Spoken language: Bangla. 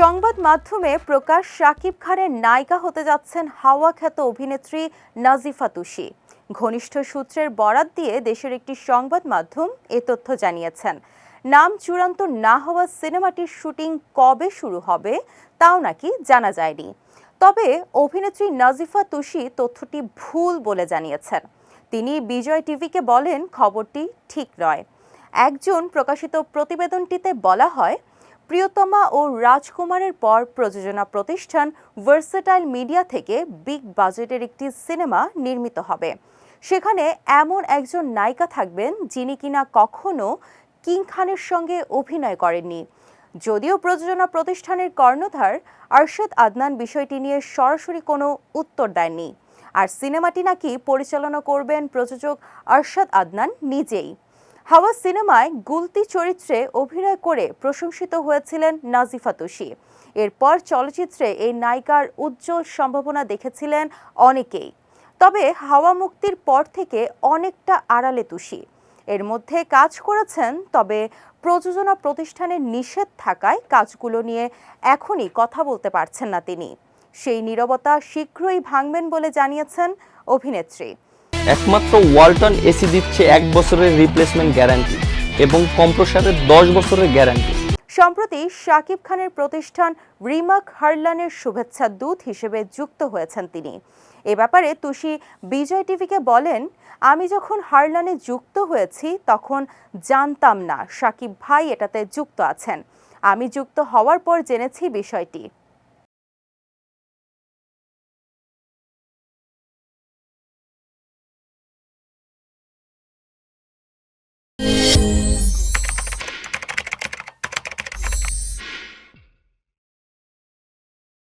সংবাদ মাধ্যমে প্রকাশ শাকিব খানের নায়িকা হতে যাচ্ছেন হাওয়া খ্যাত অভিনেত্রী নাজিফা তুষি ঘনিষ্ঠ সূত্রের বরাত দিয়ে দেশের একটি সংবাদ মাধ্যম এ তথ্য জানিয়েছেন। নাম চূড়ান্ত না হওয়া সিনেমাটির শুটিং কবে শুরু হবে তাও নাকি জানা যায়নি। তবে অভিনেত্রী নাজিফা তুষি তথ্যটি ভুল বলে জানিয়েছেন। তিনি বিজয় টিভিকে বলেন, খবরটি ঠিক নয়। একজন প্রকাশিত প্রতিবেদনটিতে বলা হয় প্রিয়তমা ও রাজকুমারের পর প্রযোজনা প্রতিষ্ঠান ভার্সেটাইল মিডিয়া থেকে বিগ বাজেটের একটি সিনেমা নির্মিত হবে। সেখানে এমন একজন নায়িকা থাকবেন যিনি কিনা কখনো কিং খানের সঙ্গে অভিনয় করেননি। যদিও প্রযোজনা প্রতিষ্ঠানের কর্ণধার আরশাদ আদনান বিষয়টি নিয়ে সরাসরি কোনো উত্তর দেননি। আর সিনেমাটি নাকি পরিচালনা করবেন প্রযোজক আরশাদ আদনান নিজেই। হাওয়া সিনেমায় গুলতি চরিত্রে অভিনয় করে প্রশংসিত হয়েছিলেন নাজিফা তুষি এরপর চলচ্চিত্রে এই নায়িকার উজ্জ্বল সম্ভাবনা দেখেছিলেন অনেকেই। তবে হাওয়া মুক্তির পর থেকে অনেকটা আড়ালে তুষি এর মধ্যে কাজ করেছেন, তবে প্রযোজনা প্রতিষ্ঠানের নিষেধ থাকায় কাজগুলো নিয়ে এখনই কথা বলতে পারছেন না তিনি। সেই নীরবতা শীঘ্রই ভাঙবেন বলে জানিয়েছেন অভিনেত্রী। একমাত্র ওয়ালটন এসি দিচ্ছে এক বছরের রিপ্লেসমেন্ট গ্যারান্টি এবং কম্প্রসারের দশ বছরের গ্যারান্টি সম্প্রতি শাকিব খানের প্রতিষ্ঠান রিমাক হারলানের শুভেচ্ছা দূত হিসেবে যুক্ত হয়েছেন তিনি। এ ব্যাপারে তুষি বিজয় টিভিকে বলেন, আমি যখন হারলানে যুক্ত হয়েছি, তখন জানতাম না শাকিব ভাই এটাতে যুক্ত আছেন। আমি যুক্ত হওয়ার পর জেনেছি বিষয়টি।